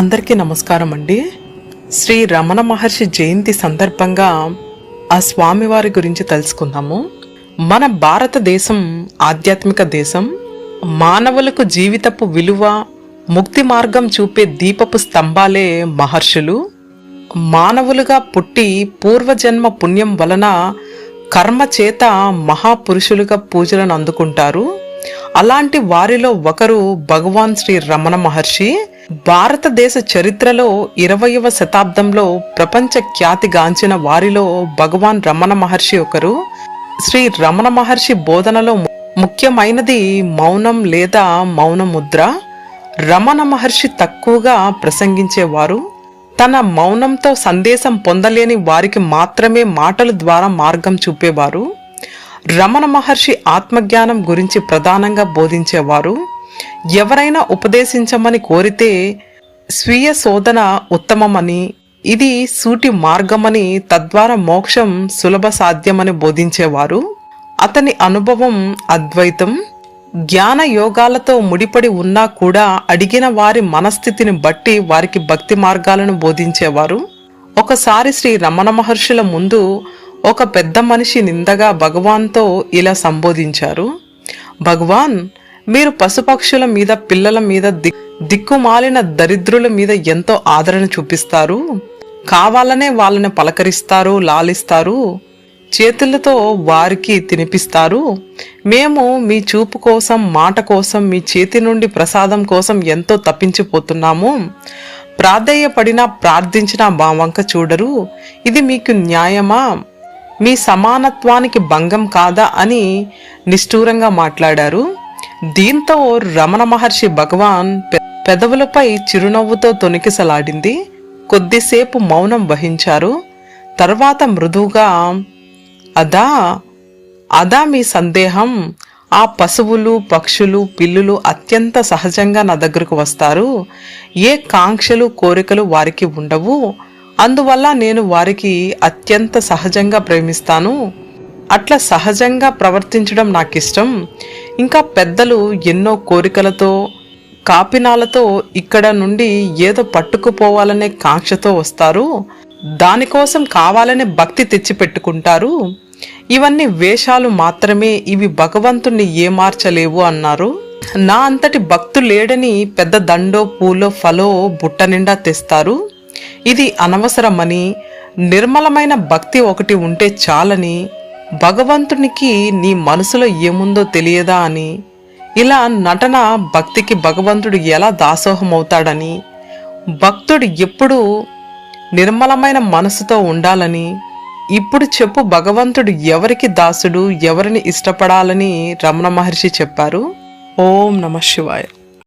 అందరికీ నమస్కారం అండి. శ్రీ రమణ మహర్షి జయంతి సందర్భంగా ఆ స్వామివారి గురించి తెలుసుకుందాము. మన భారతదేశం ఆధ్యాత్మిక దేశం. మానవులకు జీవితపు విలువ ముక్తి మార్గం చూపే దీపపు స్తంభాలే మహర్షులు. మానవులుగా పుట్టి పూర్వజన్మ పుణ్యం వలన కర్మ చేత మహాపురుషులుగా పూజలను అందుకుంటారు. అలాంటి వారిలో ఒకరు భగవాన్ శ్రీ రమణ మహర్షి. భారతదేశ చరిత్రలో ఇరవయవ శతాబ్దంలో ప్రపంచ ఖ్యాతిగాంచిన వారిలో భగవాన్ రమణ మహర్షి ఒకరు. శ్రీ రమణ మహర్షి బోధనలో ముఖ్యమైనది మౌనం లేదా మౌన ముద్ర. రమణ మహర్షి తక్కువగా ప్రసంగించేవారు. తన మౌనంతో సందేశం పొందలేని వారికి మాత్రమే మాటల ద్వారా మార్గం చూపేవారు. రమణ మహర్షి ఆత్మజ్ఞానం గురించి ప్రధానంగా బోధించేవారు ఎవరైనా ఉపదేశించమని కోరితే స్వీయ శోధన ఉత్తమమని ఇది సూటి మార్గమని తద్వారా మోక్షం సులభ సాధ్యమని బోధించేవారు. అతని అనుభవం అద్వైతం. జ్ఞాన యోగాలతో ముడిపడి ఉన్నా కూడా అడిగిన వారి మనస్థితిని బట్టి వారికి భక్తి మార్గాలను బోధించేవారు. ఒకసారి శ్రీ రమణ మహర్షుల ముందు ఒక పెద్ద మనిషి నిందగా భగవాన్తో ఇలా సంబోధించారు. భగవాన్ మీరు పశుపక్షుల మీద పిల్లల మీద దిక్ దిక్కుమాలిన దరిద్రుల మీద ఎంతో ఆదరణ చూపిస్తారు. కావాలనే వాళ్ళని పలకరిస్తారు లాలిస్తారు. చేతులతో వారికి తినిపిస్తారు. మేము మీ చూపు కోసం మాట కోసం మీ చేతి నుండి ప్రసాదం కోసం ఎంతో తప్పించిపోతున్నాము. ప్రాధేయపడినా ప్రార్థించిన మా వంక చూడరు. ఇది మీకు న్యాయమా? మీ సమానత్వానికి భంగం కాదా అని నిష్ఠూరంగా మాట్లాడారు. దీంతో రమణ మహర్షి భగవాన్ పె- పెదవులపై చిరునవ్వుతో తొణికిసలాడింది. కొద్దిసేపు మౌనం వహించారు. తర్వాత మృదువుగా అదా అదా మీ సందేహం. ఆ పశువులు పక్షులు పిల్లులు అత్యంత సహజంగా నా దగ్గరకు వస్తారు. ఏ కాంక్షలు కోరికలు వారికి ఉండవు. అందువల్ల నేను వారికి అత్యంత సహజంగా ప్రేమిస్తాను. అట్లా సహజంగా ప్రవర్తించడం నాకు ఇష్టం ఇంకా పెద్దలు ఎన్నో కోరికలతో కాపినాలతో ఇక్కడ నుండి ఏదో పట్టుకుపోవాలనే కాంక్షతో వస్తారు. దానికోసం కావాలనే భక్తి తెచ్చిపెట్టుకుంటారు. ఇవన్నీ వేషాలు మాత్రమే ఇవి భగవంతుణ్ణి ఏమార్చలేవు అన్నారు. నా అంతటి భక్తు లేడని పెద్ద దండో పూలో ఫలో బుట్ట నిండా తెస్తారు. ఇది అనవసరమని నిర్మలమైన భక్తి ఒకటి ఉంటే చాలని భగవంతునికి నీ మనసులో ఏముందో తెలియదా అని. ఇలా నటన భక్తికి భగవంతుడు ఎలా దాసోహమవుతాడని భక్తుడు ఎప్పుడూ నిర్మలమైన మనసుతో ఉండాలని. ఇప్పుడు చెప్పు భగవంతుడు ఎవరికి దాసుడు ఎవరిని ఇష్టపడాలని రమణ మహర్షి చెప్పారు? ఓం నమ శివాయ.